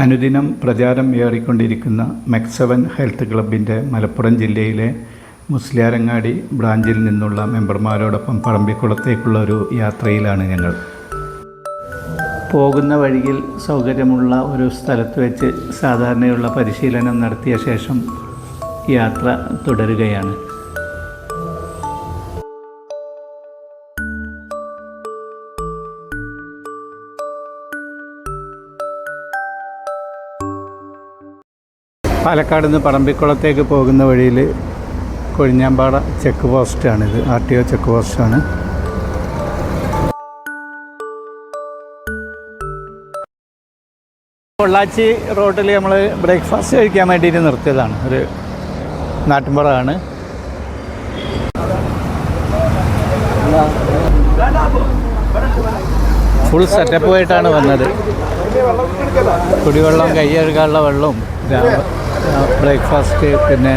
അനുദിനം പ്രചാരം ഏറിക്കൊണ്ടിരിക്കുന്ന മെക്സവൻ ഹെൽത്ത് ക്ലബിന്റെ മലപ്പുറം ജില്ലയിലെ മുസ്ലിയാരങ്ങാടി ബ്രാഞ്ചിൽ നിന്നുള്ള മെമ്പർമാരോടൊപ്പം പറമ്പിക്കുളത്തേക്കുള്ള ഒരു യാത്രയിലാണ് ഞങ്ങൾ. പോകുന്ന വഴിയിൽ സൗകര്യമുള്ള ഒരു സ്ഥലത്ത് വെച്ച് സാധാരണയുള്ള പരിശീലനം നടത്തിയ ശേഷം യാത്ര തുടരുകയാണ്. പാലക്കാട് നിന്ന് പറമ്പിക്കുളത്തേക്ക് പോകുന്ന വഴിയിൽ കൊഴിഞ്ഞാമ്പാട ചെക്ക് പോസ്റ്റാണിത്. ആർ ടി ഒ ചെക്ക് പോസ്റ്റാണ്. പൊള്ളാച്ചി റോഡിൽ നമ്മൾ ബ്രേക്ക്ഫാസ്റ്റ് കഴിക്കാൻ വേണ്ടിയിട്ട് നിർത്തിയതാണ്. ഒരു നാട്ടിൻപുറമാണ്. ഫുൾ സെറ്റപ്പ് ആയിട്ടാണ് വന്നത്. കുടിവെള്ളം കൈ കഴുകാനുള്ള വെള്ളവും ബ്രേക്ക്ഫാസ്റ്റ് പിന്നെ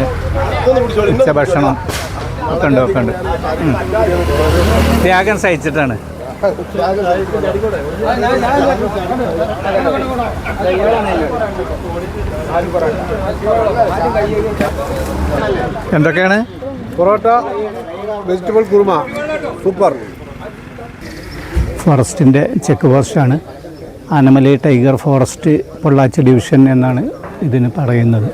ഉച്ചഭക്ഷണം ഒക്കെ ഉണ്ട് ഒക്കെ ഉണ്ട്. ത്യാഗം സഹിച്ചിട്ടാണ്. എന്തൊക്കെയാണ്? പൊറോട്ട വെജിറ്റബിൾ കുറുമ. സൂപ്പർ. ഫോറസ്റ്റിന്റെ ചെക്ക് പോസ്റ്റാണ്. Anamalai tiger forest Pollachi division എന്നാണ് ഇതിന് പറയുന്നത്.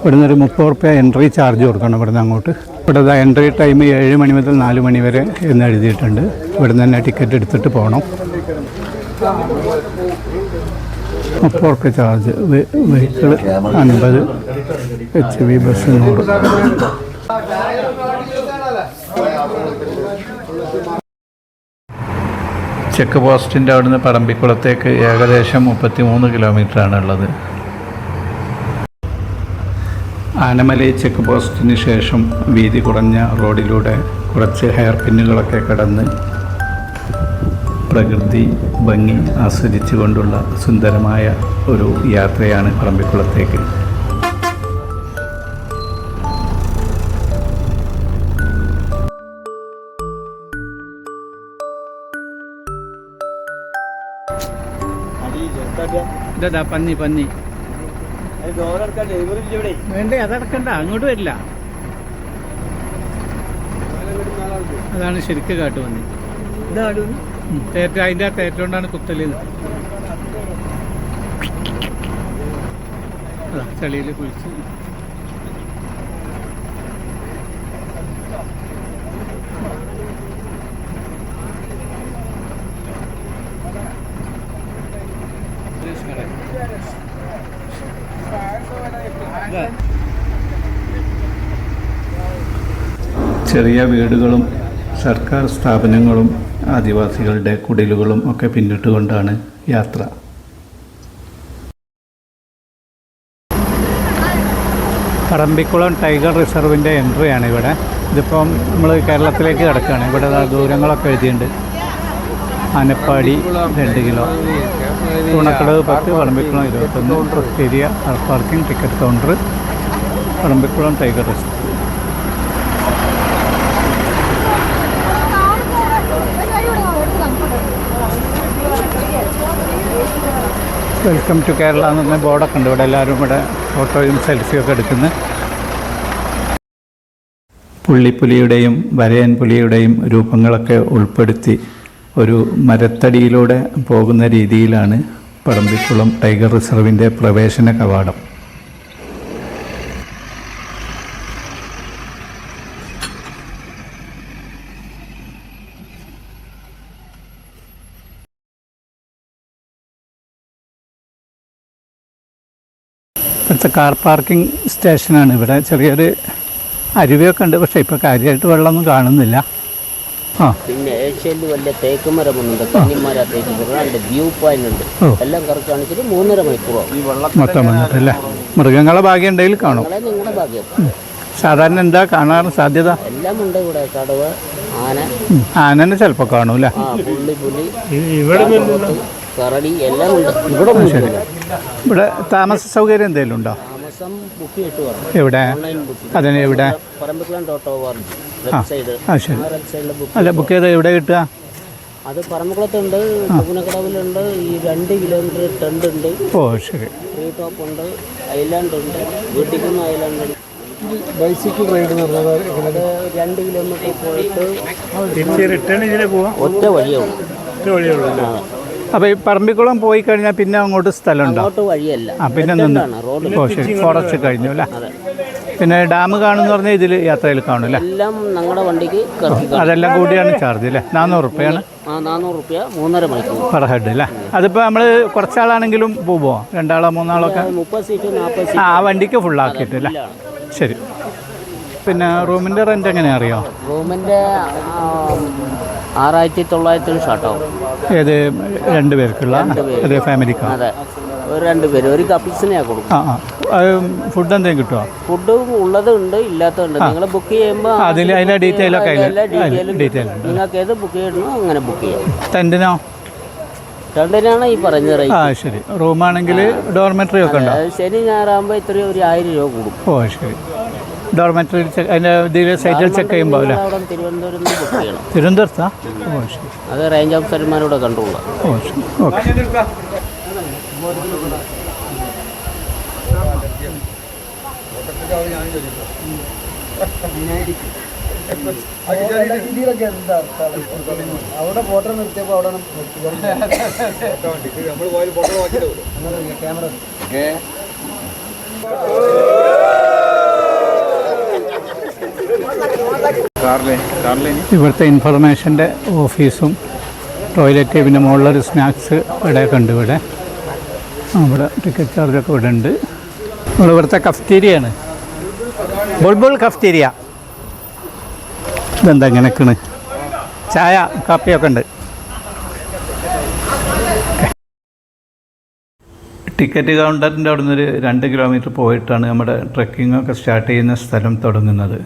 ഇവിടുന്ന് ഒരു മുപ്പത് റുപ്യ എൻട്രി ചാർജ് കൊടുക്കണം ഇവിടുന്ന് അങ്ങോട്ട്. ഇവിടെ എൻട്രി ടൈം ഏഴ് മണി മുതൽ നാല് മണി വരെ എന്ന് എഴുതിയിട്ടുണ്ട്. ഇവിടുന്ന് തന്നെ ടിക്കറ്റ് എടുത്തിട്ട് പോകണം മുപ്പത് റുപ്യ ചാർജ് വെഹിക്കിൾ അൻപത് എച്ച് വി ബസ് നൂറ്. ചെക്ക് പോസ്റ്റിന്റെ അവിടുന്ന് പറമ്പിക്കുളത്തേക്ക് ഏകദേശം മുപ്പത്തി മൂന്ന് കിലോമീറ്ററാണ് ഉള്ളത്. ആനമലൈ ചെക്ക് പോസ്റ്റിന് ശേഷം വീതി കുറഞ്ഞ റോഡിലൂടെ കുറച്ച് ഹെയർ പിന്നുകളൊക്കെ കടന്ന് പ്രകൃതി ഭംഗി ആസ്വദിച്ചു കൊണ്ടുള്ള സുന്ദരമായ ഒരു യാത്രയാണ് പറമ്പിക്കുളത്തേക്ക്. പന്നി പന്നി. വേണ്ടേ അതടക്കണ്ട അങ്ങോട്ട് വരില്ല. അതാണ് ശരിക്ക് കാട്ടുപന്നി തേറ്റ അതിന്റെ ആ തേറ്റോണ്ടാണ് കുത്തൽ. അതാ. ചളിയിൽ കുളിച്ച് ചെറിയ വീടുകളും സർക്കാർ സ്ഥാപനങ്ങളും ആദിവാസികളുടെ കുടിലുകളും ഒക്കെ പിന്നിട്ടുകൊണ്ടാണ് യാത്ര. പറമ്പിക്കുളം ടൈഗർ റിസർവിന്റെ എൻട്രിയാണ് ഇവിടെ. ഇതിപ്പം നമ്മൾ കേരളത്തിലേക്ക് കിടക്കുകയാണ് ഇവിടെ ദൂരങ്ങളൊക്കെ എഴുതിയിട്ടുണ്ട് ആനപ്പാടി രണ്ട് കിലോ. തുണക്കടവ് പത്ത് പറമ്പിക്കുളം ഇരുപത്തൊന്ന്. പ്രസ്തീരിയ parking ticket counter Parambikulam tiger reserve. Welcome to Kerala എന്ന് പറഞ്ഞ ബോർഡൊക്കെ ഉണ്ട്. ഇവിടെ എല്ലാവരും ഇവിടെ ഫോട്ടോയും സെൽഫിയും ഒക്കെ എടുക്കുന്നു. പുള്ളിപ്പുലിയുടെയും വരയൻ പുലിയുടെയും രൂപങ്ങളൊക്കെ ഉൾപ്പെടുത്തി ഒരു മരത്തടിയിലൂടെ പോകുന്ന രീതിയിലാണ് പറമ്പിക്കുളം ടൈഗർ റിസർവിന്റെ പ്രവേശന കവാടം. ഇവിടുത്തെ കാർ പാർക്കിംഗ് സ്റ്റേഷനാണ് ഇവിടെ ചെറിയൊരു അരുവിയൊക്കെ ഉണ്ട്. പക്ഷേ ഇപ്പോൾ കാര്യമായിട്ട് വെള്ളമൊന്നും കാണുന്നില്ല. ആ. പിന്നെ ഏഷ്യയിൽ വലിയ തേക്ക് മരമൊന്നുണ്ട് കന്നിമര തേക്ക് വ്യൂ പോയിന്റ് ഉണ്ട്. എല്ലാം കറക്റ്റ് കാണിച്ചിട്ട് മൂന്നര മണിക്കൂറാവും ഈ വെള്ളം മൊത്തം വന്നിട്ടല്ലേ? മൃഗങ്ങളെ ഭാഗ്യം ഉണ്ടെങ്കിൽ കാണും. നിങ്ങളെ നിങ്ങളുടെ ഭാഗ്യം. സാധാരണ എന്താ കാണാൻ സാധ്യത? എല്ലാം ഉണ്ട് ഇവിടെ. കടുവ ആന. ആനനെ ചിലപ്പോൾ കാണൂല ആ പുള്ളി പുലി. കരടി എല്ലാം ഉണ്ട്. ഇവിടെ. ഇവിടെ താമസ സൗകര്യം എന്തെങ്കിലും ഉണ്ടോ? താമസം ബുക്ക് ചെയ്തിട്ട് പറഞ്ഞു എവിടെ? ഓൺലൈൻ ബുക്ക് അതിന് എവിടെ? Parambikulam dot O R G website ആ ശരി. ആ വെബ്സൈറ്റിൽ ബുക്ക് അല്ല ബുക്ക് ചെയ്ത് എവിടെ കിട്ടുക? അത് പറമ്പക്കുളത്തുണ്ട് പൂനക്കടവിലുണ്ട് ഈ രണ്ട് കിലോമീറ്റർ ടെണ്ട് ഉണ്ട്. ഓ ശരി. ട്രീ ടോപ്പ് ഉണ്ട് ഐലാൻഡ് ഉണ്ട് വീട്ടിക്കുന്ന ഐലാൻഡ് ഉണ്ട്. ബൈസിക്കിൾ റൈഡ് എന്ന് പറഞ്ഞാൽ അത് രണ്ട് കിലോമീറ്റർ പോയിട്ട് തിരിച്ച് റിട്ടേൺ ഇതിലെ പോവാം. ഒറ്റ വഴിയുള്ളൂ. അപ്പോൾ ഈ പറമ്പിക്കുളം പോയി കഴിഞ്ഞാൽ പിന്നെ അങ്ങോട്ട് സ്ഥലമുണ്ടോ? അങ്ങോട്ട് വഴിയല്ല. ആ പിന്നെ നിന്ന് റോഡ് ഓ ശരി. ഫോറസ്റ്റ് കഴിഞ്ഞു അല്ലേ? പിന്നെ ഡാം കാണുമെന്ന് പറഞ്ഞാൽ ഇതിൽ യാത്രയിൽ കാണും അല്ലേ? എല്ലാം ഞങ്ങളുടെ വണ്ടിക്ക് കറക്കി അതെല്ലാം കൂടിയാണ് ചാർജ് അല്ലേ? നാനൂറ് റുപ്യാണ്. ആ നാനൂറ് റുപ്യ മൂന്നര മണിക്കൂർ. പെർ ഹെഡ് അല്ലേ? അതിപ്പോൾ നമ്മൾ കുറച്ചാളാണെങ്കിലും പോവോ? രണ്ടാളോ മൂന്നാളോ ഒക്കെ? മുപ്പത് സീറ്റ് നാൽപ്പത് ആ സീറ്റ് ആ വണ്ടിക്ക് ഫുള്ളാക്കിയിട്ട് അല്ലേ? ശരി. പിന്നെ റൂമിന്റെ റെന്റ് എങ്ങനെയാ അറിയോ? റൂമിന്റെ ആറായിരത്തി തൊള്ളായിരത്തിന് ഷർട്ടാവും ഏത് രണ്ട് പേർക്കുള്ള? അത് ഫാമിലിക്കാണ് അതെ. ഒരു രണ്ട് പേര്. ഒരു കപ്പിൾസിനെയാണ് കൊടുക്കും ആ ആ. ഫുഡ് എന്തെങ്കിലും കിട്ടുമോ ഫുഡ് ഉള്ളതുണ്ട് ഇല്ലാത്തതുണ്ട്. നിങ്ങൾ ബുക്ക് ചെയ്യുമ്പോൾ അതിൽ അതിലെ ഡീറ്റെയിൽ ഒക്കെ അതിൽ ഡീറ്റെയിൽ ഉണ്ട്. നിങ്ങൾക്ക് ഏത് ബുക്ക് ചെയ്യണോ അങ്ങനെ ബുക്ക് ചെയ്യാം. ടെന്റിനോ രണ്ടിനാണ് ഈ പറഞ്ഞ റേറ്റ് ആ ശരി. റൂമാണെങ്കിൽ ഡോർമെറ്ററി ഒക്കെ ഉണ്ടോ? അത് ശനി ഞായറാകുമ്പോൾ ഇത്രയും ഒരു ആയിരം രൂപ കൂടും. ഓ ശരി. ഡോർമെട്രി അതിന്റെ ഇതിൽ സൈറ്റിൽ ചെക്ക് ചെയ്യുമ്പോൾ അല്ലേ? തിരുവനന്തപുരത്താണ് തിരുവനന്തപുരം നിന്ന് ബുക്ക് ചെയ്യണം. തിരുവനന്തപുരത്താ? ഓ ശരി. അത് റേഞ്ച് ഓഫീസർമാരോട് ഓ ശരി. ഓക്കെ. അവിടെ ഫോട്ടോ നിർത്തിയപ്പോൾ അവിടെ ക്യാമറ ഇവിടുത്തെ ഇൻഫർമേഷന്റെ ഓഫീസും ടോയ്ലറ്റ് പിന്നെ മുകളിലൊരു സ്നാക്സ് ഇവിടെയൊക്കെ ഉണ്ട് ഇവിടെ. ഇവിടെ ടിക്കറ്റ് ചാർജൊക്കെ ഇവിടെ ഉണ്ട്. നമ്മൾ ഇവിടുത്തെ കഫ്റ്റീരിയാണ് ബുൾബുൾ കഫ്റ്റീരിയ ഇതെന്താ ഇങ്ങനെയൊക്കെയാണ് ചായ കാപ്പിയൊക്കെ ഉണ്ട്. ടിക്കറ്റ് കൗണ്ടറിന്റെ അവിടെ ഒരു രണ്ട് കിലോമീറ്റർ പോയിട്ടാണ് നമ്മുടെ ട്രെക്കിംഗ് ഒക്കെ സ്റ്റാർട്ട് ചെയ്യുന്ന സ്ഥലം തുടങ്ങുന്നത്.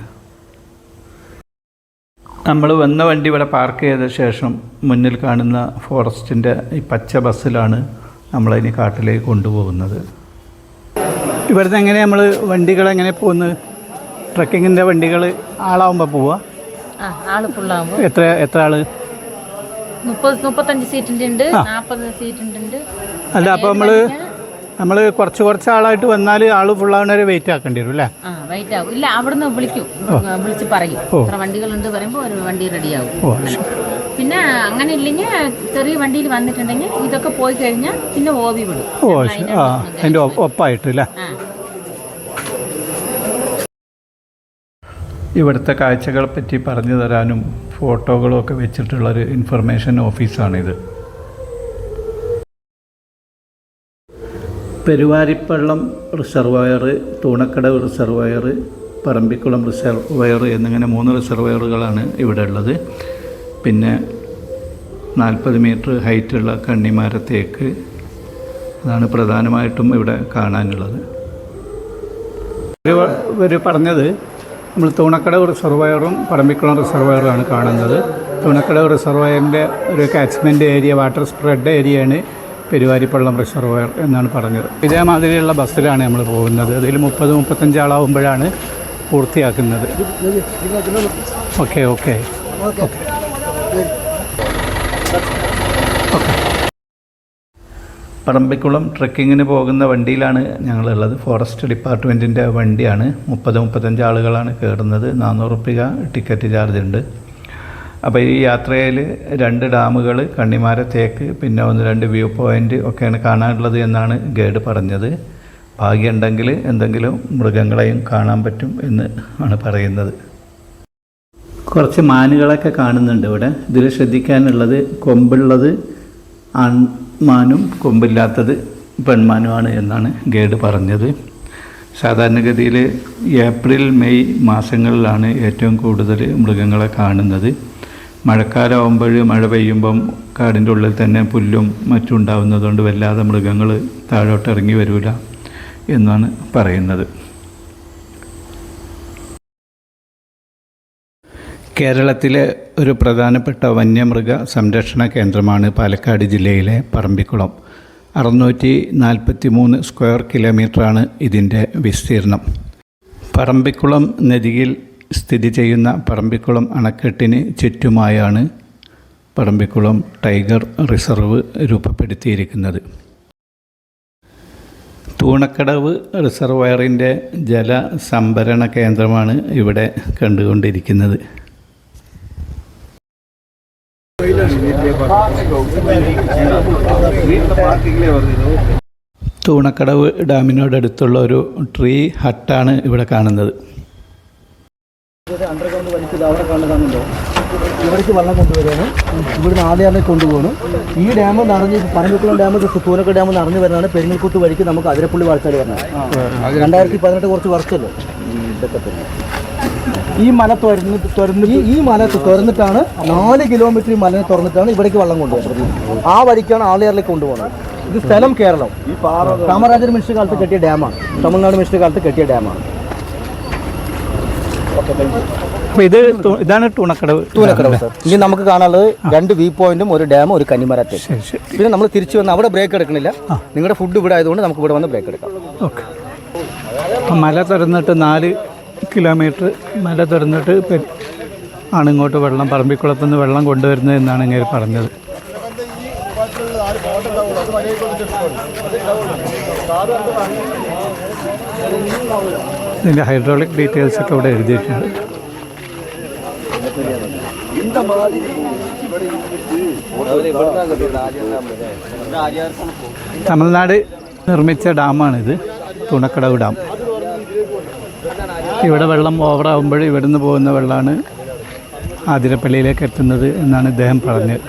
നമ്മൾ വന്ന വണ്ടി ഇവിടെ പാർക്ക് ചെയ്ത ശേഷം മുന്നിൽ കാണുന്ന ഫോറസ്റ്റിന്റെ ഈ പച്ച ബസ്സിലാണ് നമ്മളതിന് കാട്ടിലേക്ക് കൊണ്ടുപോകുന്നത്. ഇവിടുന്ന് എങ്ങനെ നമ്മൾ വണ്ടികൾ എങ്ങനെ പോകുന്നത് ട്രക്കിങ്ങിന്റെ വണ്ടികൾ ആളാവുമ്പോൾ പോവുക ഫുള്ളാകുമ്പോൾ എത്ര എത്ര ആൾ? മുപ്പത് മുപ്പത്തഞ്ച് സീറ്റിന്റെ ഉണ്ട് നാൽപ്പത് സീറ്റിന്റെ ഉണ്ട്. അല്ല അപ്പോൾ നമ്മൾ നമ്മൾ കുറച്ച് കുറച്ച് ആളായിട്ട് വന്നാൽ ആൾ ഫുള്ളാവുന്ന വരെ വെയിറ്റ് ആക്കേണ്ടി വരും അല്ലേ? ആ വൈറ്റ് ആവും. ഇല്ല അവിടുന്ന് വിളിക്കും. വിളിച്ച് പറയും. ഇത്ര വണ്ടികളുണ്ട് പറയുമ്പോൾ ഒരു വണ്ടി റെഡിയാവും ഓ പിന്നെ അങ്ങനെ ഇല്ലെങ്കിൽ ചെറിയ വണ്ടിയിൽ വന്നിട്ടുണ്ടെങ്കിൽ ഇതൊക്കെ പോയി കഴിഞ്ഞാൽ പിന്നെ ഓവി വിടും. ഓ ശരി. ആ അതിന്റെ ഒപ്പായിട്ട് അല്ലേ? ആ. ഇവിടുത്തെ കാഴ്ചകളെ പറ്റി പറഞ്ഞു തരാനും ഫോട്ടോകളും ഒക്കെ വെച്ചിട്ടുള്ളൊരു information ഓഫീസാണിത് Peruvaripallam reservoir Thunakkadavu reservoir Parambikulam reservoir എന്നിങ്ങനെ മൂന്ന് റിസർവയറുകളാണ് ഇവിടെ ഉള്ളത്. പിന്നെ നാൽപ്പത് മീറ്റർ ഹൈറ്റുള്ള കണ്ണിമാരത്തേക്ക് അതാണ് പ്രധാനമായിട്ടും ഇവിടെ കാണാനുള്ളത്. ഇവർ പറഞ്ഞത് നമ്മൾ തൂണക്കടവ് റിസർവയറും പറമ്പിക്കുളം റിസർവയറുമാണ് കാണുന്നത്. തൂണക്കടവ് റിസർവയറിന്റെ ഒരു കാച്ച്മെന്റ് ഏരിയ വാട്ടർ സ്പ്രെഡ് ഏരിയയാണ് പെരുവാരിപ്പള്ളം റിസർവയർ എന്നാണ് പറഞ്ഞത്. ഇതേമാതിരിയുള്ള ബസ്സിലാണ് നമ്മൾ പോകുന്നത്. അതിൽ മുപ്പത് മുപ്പത്തഞ്ച് ആളാവുമ്പോഴാണ് പൂർത്തിയാക്കുന്നത്. Okay okay. ഓക്കെ. പറമ്പിക്കുളം ട്രക്കിങ്ങിന് പോകുന്ന വണ്ടിയിലാണ് ഞങ്ങളുള്ളത്. ഫോറസ്റ്റ് ഡിപ്പാർട്ട്മെന്റിന്റെ വണ്ടിയാണ്. മുപ്പത് മുപ്പത്തഞ്ച് ആളുകളാണ് കയറുന്നത് നാനൂറ് റുപ്യ ടിക്കറ്റ് ചാർജ് ഉണ്ട്. അപ്പോൾ ഈ യാത്രയിൽ രണ്ട് ഡാമുകൾ കണ്ണിമാര തേക്ക് പിന്നെ ഒന്ന് രണ്ട് വ്യൂ പോയിന്റ് ഒക്കെയാണ് കാണാനുള്ളത് എന്നാണ് ഗൈഡ് പറഞ്ഞത്. ഭാഗ്യമുണ്ടെങ്കിൽ എന്തെങ്കിലും മൃഗങ്ങളെയും കാണാൻ പറ്റും എന്ന് ആണ് പറയുന്നത്. കുറച്ച് മാനുകളൊക്കെ കാണുന്നുണ്ട് ഇവിടെ. ഇതിൽ ശ്രദ്ധിക്കാനുള്ളത് കൊമ്പുള്ളത് ആൺമാനും കൊമ്പില്ലാത്തത് പെൺമാനുമാണ് എന്നാണ് ഗൈഡ് പറഞ്ഞത്. സാധാരണഗതിയിൽ ഏപ്രിൽ മെയ് മാസങ്ങളിലാണ് ഏറ്റവും കൂടുതൽ മൃഗങ്ങളെ കാണുന്നത്. മഴക്കാലമാകുമ്പോൾ മഴ പെയ്യുമ്പം കാടിന്റെ ഉള്ളിൽ തന്നെ പുല്ലും മറ്റും ഉണ്ടാവുന്നതുകൊണ്ട് വല്ലാതെ മൃഗങ്ങൾ താഴോട്ട് ഇറങ്ങി വരില്ല എന്നാണ് പറയുന്നത്. കേരളത്തിലെ ഒരു പ്രധാനപ്പെട്ട വന്യമൃഗ സംരക്ഷണ കേന്ദ്രമാണ് പാലക്കാട് ജില്ലയിലെ പറമ്പിക്കുളം. അറുന്നൂറ്റി നാൽപ്പത്തി മൂന്ന് സ്ക്വയർ കിലോമീറ്ററാണ് ഇതിന്റെ വിസ്തീർണം പറമ്പിക്കുളം നദിയിൽ സ്ഥിതി ചെയ്യുന്ന പറമ്പിക്കുളം അണക്കെട്ടിന് ചുറ്റുമായാണ് പറമ്പിക്കുളം ടൈഗർ റിസർവ് രൂപപ്പെടുത്തിയിരിക്കുന്നത്. തൂണക്കടവ് റിസർവയറിന്റെ ജലസംഭരണ കേന്ദ്രമാണ് ഇവിടെ കണ്ടുകൊണ്ടിരിക്കുന്നത്. തൂണക്കടവ് ഡാമിനോടടുത്തുള്ള ഒരു ട്രീ ഹട്ടാണ് ഇവിടെ കാണുന്നത്. അണ്ടർഗ്രൗണ്ട് വലിച്ചത് അവിടെ കാണുന്നുണ്ടോ ഇവിടേക്ക് വെള്ളം കൊണ്ടുവരികയാണ് ഇവിടുന്ന് ആദ്യം കൊണ്ടുപോകണം. ഈ ഡാം നിറഞ്ഞ് പനമ്പുക്കുളം ഡാം തൂനക്കൽ ഡാം നിറഞ്ഞു വരുന്നതാണ് പെരിങ്ങൽക്കുത്ത് വഴിക്ക് നമുക്ക് അതിരപ്പള്ളി വാഴ്ച വരുന്നത്. രണ്ടായിരത്തി പതിനെട്ട് കുറച്ച് വർഷമല്ലോ? ഇതൊക്കെ തന്നെ ഈ മല തുറന്ന് തുറന്ന് ഈ മല തുറന്നിട്ടാണ് നാല് കിലോമീറ്റർ ഈ മലനെ തുറന്നിട്ടാണ് ഇവിടേക്ക് വെള്ളം കൊണ്ടുപോകുന്നത് ആ വഴിക്കാണ് ആളിയാറിലേക്ക് കൊണ്ടുപോകുന്നത് ഇത് സ്ഥലം കേരളം. കാമരാജർ മിനിസ്റ്റർ കാലത്ത് കെട്ടിയ ഡാമാണ് തമിഴ്നാട് മിനിസ്റ്റർ കാലത്ത് കെട്ടിയ ഡാമാണ് അപ്പോൾ ഇത് ഇതാണ് ടൂണക്കടവ് തൂനക്കടവ് സാർ ഇനി നമുക്ക് കാണാനുള്ളത് രണ്ട് വ്യൂ പോയിന്റും ഒരു ഡാമും ഒരു കന്നിമരത്തെ. ശരി ശരി. പിന്നെ നമ്മൾ തിരിച്ചു വന്ന് അവിടെ ബ്രേക്ക് എടുക്കണില്ല. നിങ്ങളുടെ ഫുഡ് ഇവിടെ ആയതുകൊണ്ട് നമുക്ക് ഇവിടെ വന്ന് ബ്രേക്ക് എടുക്കാം. ഓക്കെ. അപ്പം മല തുറന്നിട്ട് നാല് കിലോമീറ്റർ മല തുറന്നിട്ട് പെ- ആണ് ഇങ്ങോട്ട് വെള്ളം പറമ്പിക്കുളത്തു നിന്ന് വെള്ളം കൊണ്ടുവരുന്നത് എന്നാണ് ഇങ്ങനെ പറഞ്ഞത്. ഇതിന്റെ ഹൈഡ്രോളിക് ഡീറ്റെയിൽസ് ഒക്കെ ഇവിടെ എഴുതിയിട്ടുണ്ട്. തമിഴ്നാട് നിർമ്മിച്ച ഡാമാണിത് തുണക്കടവ് ഡാം. ഇവിടെ വെള്ളം ഓവറാകുമ്പോൾ ഇവിടുന്ന് പോകുന്ന വെള്ളമാണ് ആതിരപ്പള്ളിയിലേക്ക് എത്തുന്നത് എന്നാണ് ഇദ്ദേഹം പറഞ്ഞത്.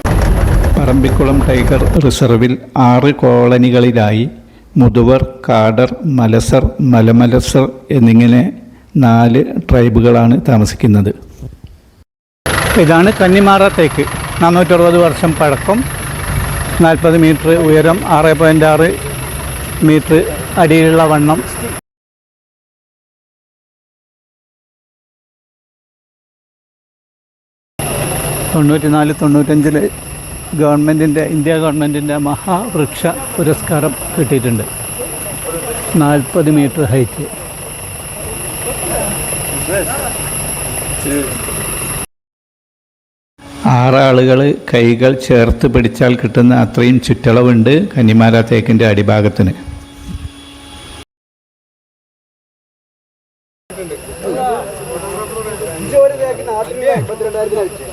പറമ്പിക്കുളം ടൈഗർ റിസർവിൽ ആറ് കോളനികളിലായി മുതുവർ കാടർ മലസർ മലമലസർ എന്നിങ്ങനെ നാല് ട്രൈബുകളാണ് താമസിക്കുന്നത്. ഇതാണ് കന്നിമാറ തേക്ക്. നാനൂറ്ററുപത് വർഷം പഴക്കം. നാൽപ്പത് മീറ്റർ ഉയരം ആറ് പോയിന്റ് ആറ് മീറ്റർ അടിയിലുള്ള വണ്ണം. തൊണ്ണൂറ്റിനാല് തൊണ്ണൂറ്റഞ്ചിൽ ഗവൺമെന്റിന്റെ ഇന്ത്യ ഗവൺമെന്റിന്റെ മഹാവൃക്ഷ പുരസ്കാരം കിട്ടിയിട്ടുണ്ട്. നാൽപ്പത് മീറ്റർ ഹൈറ്റ്. ആറാളുകൾ കൈകൾ ചേർത്ത് പിടിച്ചാൽ കിട്ടുന്ന അത്രയും ചുറ്റളവുണ്ട് കന്നിമാല തേക്കിന്റെ അടിഭാഗത്തിന്.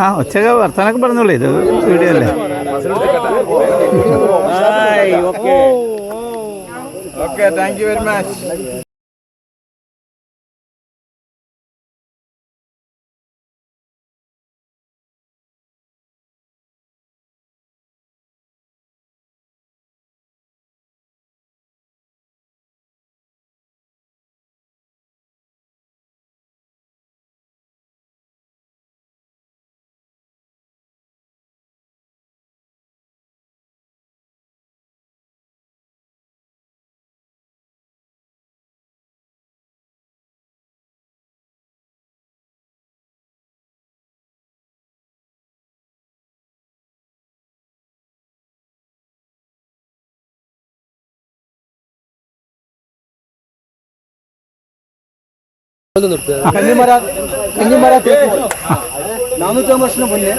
ആ ഉച്ചയ്ക്ക് വർത്തമാനമൊക്കെ പറഞ്ഞോളൂ. ഇത് വീഡിയോ അല്ലേ? Okay thank you very much. Kannimara Kannimara തേക്ക് നാനൂറ്റമ്പത് വർഷത്തിന് മുന്നേ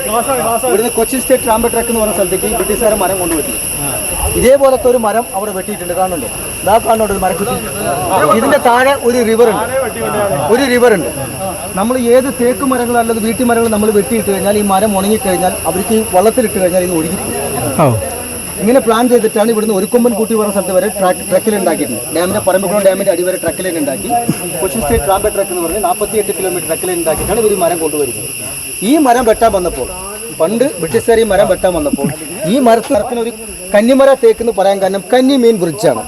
ഇവിടുന്ന് കൊച്ചിൻ സ്റ്റേറ്റ് ട്രാമ്പ് ട്രക്ക് എന്ന് പറഞ്ഞ സ്ഥലത്തേക്ക് ബ്രിട്ടീഷുകാരെ മരം കൊണ്ടുപോയി ഇതേപോലത്തെ ഒരു മരം അവിടെ വെട്ടിയിട്ടുണ്ട്. കാണുന്നുണ്ടോ? ഇതാ കാണുന്നുണ്ട് ഒരു മരക്കുറ്റി? ഇതിന്റെ താഴെ ഒരു റിവർ ഉണ്ട്. ഒരു റിവർ ഉണ്ട്. നമ്മൾ ഏത് തേക്ക് മരങ്ങൾ അല്ലെങ്കിൽ വീട്ടു മരങ്ങൾ നമ്മൾ വെട്ടിയിട്ട് കഴിഞ്ഞാൽ ഈ മരം ഉണങ്ങിക്കഴിഞ്ഞാൽ അവർക്ക് വള്ളത്തിലിട്ട് കഴിഞ്ഞാൽ ഇത് ഒഴുകി ഓ ഇങ്ങനെ പ്ലാൻ ചെയ്തിട്ടാണ് ഇവിടുന്ന് ഒരു കൊമ്പൻ കൂട്ടി പറഞ്ഞ സ്ഥലത്ത് വരെ ട്രാക്ക് ട്രക്കിൽ ഉണ്ടാക്കിയിരുന്നു ഡാമിന്റെ പറമ്പുകുളം ഡാമിന്റെ അടിവരെ ട്രക്കിൽ ഉണ്ടാക്കി. കൊച്ചിൻ സ്റ്റേറ്റ് ട്രാമ്പേ ട്രക്ക് എന്ന് പറഞ്ഞ് നാൽപ്പത്തിയെട്ട് കിലോമീറ്റർ ട്രക്കിൽ ഉണ്ടാക്കിയിട്ടാണ് ഇവർ മരം കൊണ്ടുവരുന്നത്. ഈ മരം വെട്ടാൻ വന്നപ്പോൾ പണ്ട് ബ്രിട്ടീഷുകാർ ഈ മരം വെട്ടാൻ വന്നപ്പോൾ ഈ മരത്തിന് ഒരു കന്നിമര തേക്ക് എന്ന് പറയാൻ കാരണം കന്നി മീൻ ബ്രിഡ്ജാണ്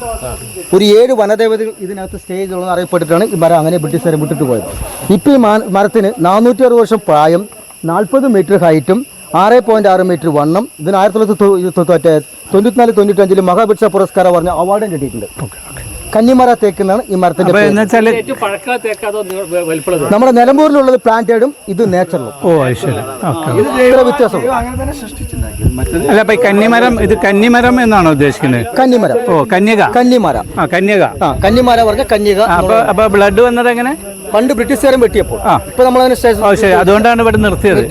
ഒരു ഏഴ് വനദേവതകൾ ഇതിനകത്ത് സ്റ്റേ ഉള്ളത് അറിയപ്പെട്ടിട്ടാണ് ഈ മരം അങ്ങനെ ബ്രിട്ടീഷുകാരെ വിട്ടിട്ട് പോയത്. ഇപ്പോൾ ഈ മരത്തിന് നാനൂറ്റി വർഷം പ്രായം നാൽപ്പത് മീറ്റർ ഹൈറ്റും ആറ് പോയിന്റ് ആറ് മീറ്റർ വണ്ണം. ഇതിന് ആയിരത്തി തൊള്ളായിരത്തി തൊണ്ണൂറ്റിനാല് തൊണ്ണൂറ്റഞ്ചിൽ മഹാഭിക്ഷ പുരസ്കാരം പറഞ്ഞ അവാർഡും കിട്ടിയിട്ടുണ്ട്. കന്നിമര തേക്ക് എന്നാണ് ഈ മരത്തിന്റെ നമ്മുടെ നിലമ്പൂരിലുള്ളത് പ്ലാന്റേഡും ഇത് നേച്ചറലും ഓ ശരി. വ്യത്യാസം അല്ല അപ്പൊ കന്നിമരം ഇത് കന്നിമരം എന്നാണോ ഉദ്ദേശിക്കുന്നത്? കന്നിമരം. ഓ കന്യക. കന്നിമര. ആ കന്യക. ആ കന്നിമര പറഞ്ഞ കന്യക അപ്പൊ ബ്ലഡ് വന്നത് എങ്ങനെ? പണ്ട് ബ്രിട്ടീഷുകാരൻ വെട്ടിയപ്പോൾ. ഇപ്പൊ നമ്മൾ അതിന് ശരി. അതുകൊണ്ടാണ് ഇവിടെ നിർത്തിയത്.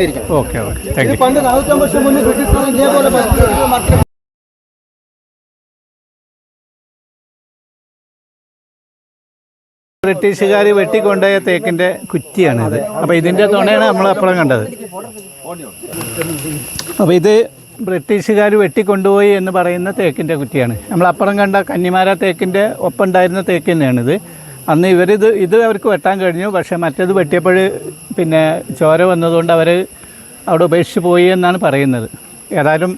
Okay okay. പണ്ട് നാനൂറ്റമ്പത് വർഷം മുന്നേ ബ്രിട്ടീഷുകാരൻ ഇതേപോലെ മരത്തിൽ ബ്രിട്ടീഷുകാർ വെട്ടിക്കൊണ്ടുപോയ തേക്കിന്റെ കുറ്റിയാണ് ഇത്. അപ്പൊ ഇതിന്റെ തുണയാണ് നമ്മൾ അപ്പോഴും കണ്ടത്. അപ്പൊ ഇത് ബ്രിട്ടീഷുകാർ വെട്ടിക്കൊണ്ടുപോയി എന്ന് പറയുന്ന തേക്കിന്റെ കുറ്റിയാണ്. നമ്മൾ അപ്പുറം കണ്ട കന്നിമാര തേക്കിന്റെ ഒപ്പം ഉണ്ടായിരുന്ന തേക്ക് തന്നെയാണിത്. അന്ന് ഇവരിത് ഇത് അവർക്ക് വെട്ടാൻ കഴിഞ്ഞു പക്ഷേ മറ്റേത് വെട്ടിയപ്പോൾ പിന്നെ ചോര വന്നതുകൊണ്ട് അവർ അവിടെ ഉപേക്ഷിച്ച് പോയി എന്നാണ് പറയുന്നത് ഏതായാലും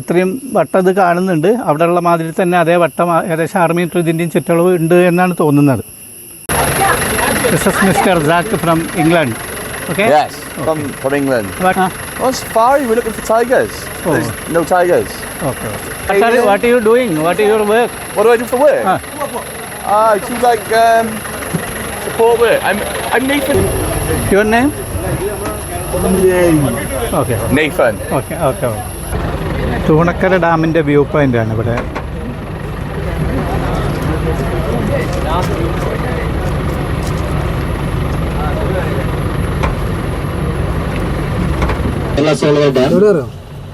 ഇത്രയും വട്ടം ഇത് കാണുന്നുണ്ട് അവിടെയുള്ള മാതിരി തന്നെ അതേ വട്ടം ഏകദേശം ആറ് മീറ്റർ ഇതിന്റെയും ചുറ്റളവ് ഉണ്ട് എന്നാണ് തോന്നുന്നത് this is mister Jack from England Okay. Yes, from, from England. What? On safari, we're looking for tigers. There's no tigers. Okay. What are, what are you doing? What is your work? What do I do for work? Ah. Ah, uh, she's like um, support work. I'm, I'm Nathan. Your name? Okay. Nathan. Okay. Okay. Thunakkara ഡാമിന്റെ view point ആണ് ഇവിടെ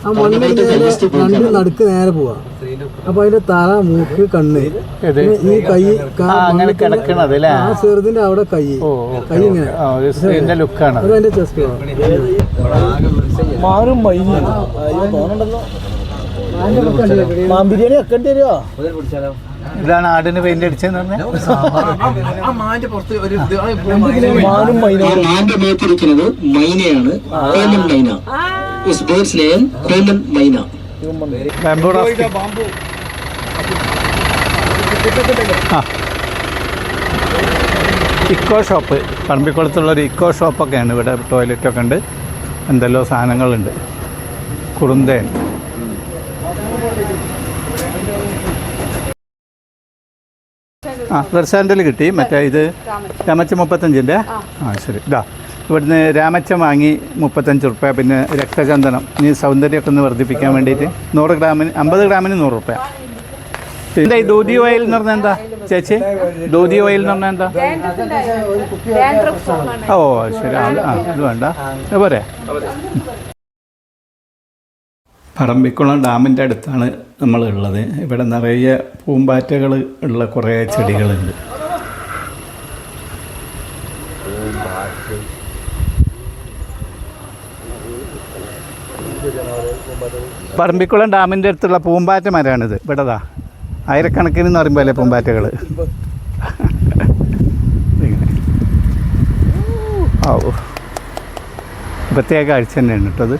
ആ മണ്ണ് നേരെ നടുക്ക് നേരെ പോവാ അപ്പൊ അതിന്റെ തല മൂക്ക് കണ്ണ്. ഈ കൈ അങ്ങനെ കിടക്കണത് അല്ലേ? ആ ചെറുതിന്റെ അവിടെ കൈ. കൈ ഇങ്ങനെ. ലുക്കാണ് അത്. അതിന്റെ ചെസ്റ്റ് മാറും ബിരിയാണി വെക്കേണ്ടി വരുമോ ഇതാണ് ആടിന് പെയിന്റ് അടിച്ചതെന്ന് പറഞ്ഞാൽ മൈനയാണ്. Common myna. Bamboo eco shop. പറമ്പിക്കുളത്തുള്ള ഒരു ഇക്കോ ഷോപ്പൊക്കെയാണ് ഇവിടെ ടോയ്ലറ്റ് ഒക്കെ ഉണ്ട്. എന്തെല്ലോ സാധനങ്ങളുണ്ട്. കുറുന്തേൻ. ആ വെർസാൻഡൽ കിട്ടി. മറ്റേ ഇത് രാമച്ച മുപ്പത്തഞ്ചിന്റെ ആ. ശരി. ഇതാ ഇവിടുന്ന് രാമച്ചം വാങ്ങി മുപ്പത്തഞ്ച് റുപ്യ പിന്നെ രക്തചന്ദനം. ഇനി സൗന്ദര്യമൊക്കെ ഒന്ന് വർദ്ധിപ്പിക്കാൻ വേണ്ടിയിട്ട് നൂറ് ഗ്രാമിന് അമ്പത് ഗ്രാമിന് നൂറ് റുപ്യ. പിന്നെ ഈ ദൂതി ഓയിൽ എന്ന് പറഞ്ഞാൽ എന്താ ചേച്ചി? ദൂതി ഓയിൽ എന്ന് പറഞ്ഞാൽ എന്താ? ഓ ശരി. ആ ഇത് വേണ്ട. പോരെ. പറമ്പിക്കുളം ഡാമിന്റെ അടുത്താണ് നമ്മൾ ഉള്ളത് ഇവിടെ നിറയെ പൂമ്പാറ്റകൾ ഉള്ള കുറേ ചെടികളുണ്ട്. പറമ്പിക്കുളം ഡാമിന്റെ അടുത്തുള്ള പൂമ്പാറ്റ മരമാണിത്. ഇവിടെതാ ആയിരക്കണക്കിന് എന്ന് പറയുമ്പോൾ അല്ലേ പൂമ്പാറ്റകൾ ഓ പ്രത്യേക കാഴ്ച തന്നെയാണ് കേട്ടത്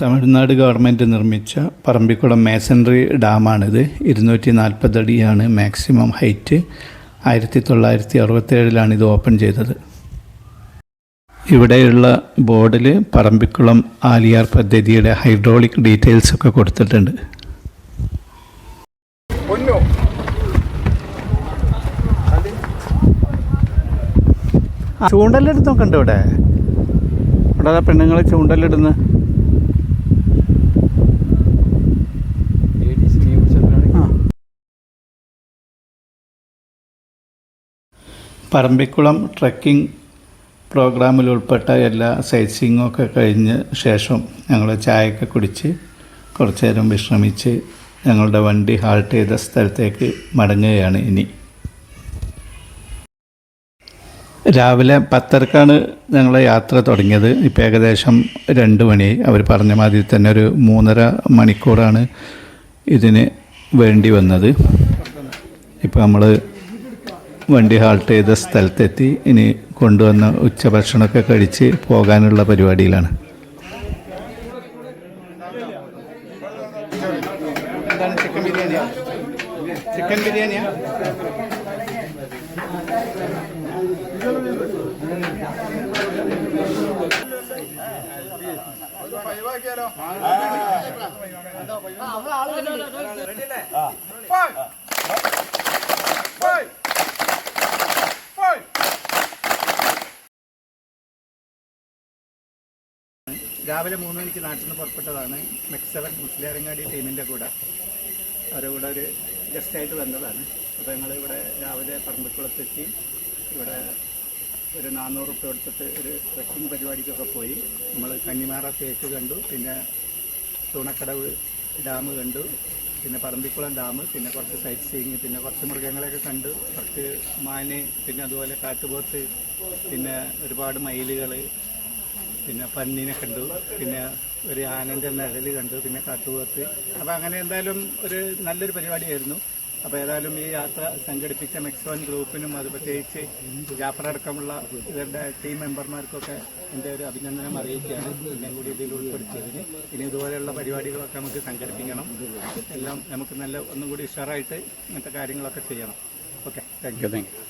തമിഴ്നാട് ഗവൺമെന്റ് നിർമ്മിച്ച പറമ്പിക്കുളം മേസൻറി ഡാമാണിത്. ഇരുന്നൂറ്റി നാൽപ്പത് അടിയാണ് മാക്സിമം ഹൈറ്റ് ആയിരത്തി തൊള്ളായിരത്തി അറുപത്തേഴിലാണ് ഇത് ഓപ്പൺ ചെയ്തത്. ഇവിടെയുള്ള ബോർഡിൽ പറമ്പിക്കുളം ആലിയാർ പദ്ധതിയുടെ ഹൈഡ്രോളിക് ഡീറ്റെയിൽസ് ഒക്കെ കൊടുത്തിട്ടുണ്ട്. ആ, ചൂണ്ടലെടുത്തൊക്കെ ഇവിടെ? ഇവിടെ ഇവിടെ പെണ്ണുങ്ങൾ ചൂണ്ടലിടുന്ന. പറമ്പിക്കുളം ട്രക്കിംഗ് പ്രോഗ്രാമിൽ ഉൾപ്പെട്ട എല്ലാ സൈറ്റ് ഒക്കെ കഴിഞ്ഞ് ശേഷം ഞങ്ങൾ ചായയൊക്കെ കുടിച്ച് കുറച്ച് നേരം വിശ്രമിച്ച് ഞങ്ങളുടെ വണ്ടി ഹാൾട്ട് ചെയ്ത സ്ഥലത്തേക്ക് മടങ്ങുകയാണ് ഇനി. രാവിലെ പത്തരക്കാണ് ഞങ്ങൾ യാത്ര തുടങ്ങിയത്. ഇപ്പോൾ ഏകദേശം രണ്ട് മണി. അവർ പറഞ്ഞ മാതിരി തന്നെ ഒരു മൂന്നര മണിക്കൂറാണ് ഇതിന് വേണ്ടി വന്നത്. ഇപ്പോൾ നമ്മൾ വണ്ടി ഹാൾട്ട് ചെയ്ത സ്ഥലത്തെത്തി. ഇനി കൊണ്ടുവന്ന ഉച്ചഭക്ഷണമൊക്കെ കഴിച്ച് പോകാനുള്ള പരിപാടിയിലാണ് എന്താണ് ചിക്കൻ ബിരിയാണിയാ ചിക്കൻ രാവിലെ മൂന്ന് മണിക്ക് നാട്ടിൽ നിന്ന് പുറപ്പെട്ടതാണ് മെക്സവൻ മുസ്ലിയാരങ്ങാടി ടീമിന്റെ കൂടെ. അവരുടെ കൂടെ ഒരു ഗസ്റ്റായിട്ട് വന്നതാണ്. അപ്പോൾ ഞങ്ങൾ ഇവിടെ രാവിലെ പറമ്പിക്കുളത്തെത്തി. ഇവിടെ ഒരു നാനൂറ് റുപ്യ കൊടുത്തിട്ട് ഒരു ട്രക്കിംഗ് പരിപാടിക്കൊക്കെ പോയി. നമ്മൾ കന്നിമാറ തേക്ക് കണ്ടു പിന്നെ തുണക്കടവ് ഡാം കണ്ടു പിന്നെ പറമ്പിക്കുളം ഡാം പിന്നെ കുറച്ച് സൈറ്റ് സീയിങ് പിന്നെ കുറച്ച് മൃഗങ്ങളെയൊക്കെ കണ്ടു. കുറച്ച് മാന് പിന്നെ അതുപോലെ കാട്ടുപോത്ത് പിന്നെ ഒരുപാട് മയിലുകൾ പിന്നെ പന്നീനെ കണ്ടു പിന്നെ ഒരു ആനന്റെ നിഴൽ കണ്ടു പിന്നെ കാട്ടുപോത്ത്. അപ്പോൾ അങ്ങനെ എന്തായാലും ഒരു നല്ലൊരു പരിപാടിയായിരുന്നു. അപ്പോൾ ഏതായാലും ഈ യാത്ര സംഘടിപ്പിച്ച മെക്സോൺ ഗ്രൂപ്പിനും അത് പ്രത്യേകിച്ച് ജാഫർ അടക്കമുള്ള ഇവരുടെ ടീം മെമ്പർമാർക്കൊക്കെ എന്റെ ഒരു അഭിനന്ദനം അറിയിക്കുകയാണ്. എന്നെ കൂടി ഇതിൽ ഉൾപ്പെടുത്തിയതിന്. ഇനി ഇതുപോലെയുള്ള പരിപാടികളൊക്കെ നമുക്ക് സംഘടിപ്പിക്കണം. എല്ലാം നമുക്ക് നല്ല ഒന്നും കൂടി ഉഷാറായിട്ട് ഇങ്ങനത്തെ കാര്യങ്ങളൊക്കെ ചെയ്യണം. Okay thank you thank you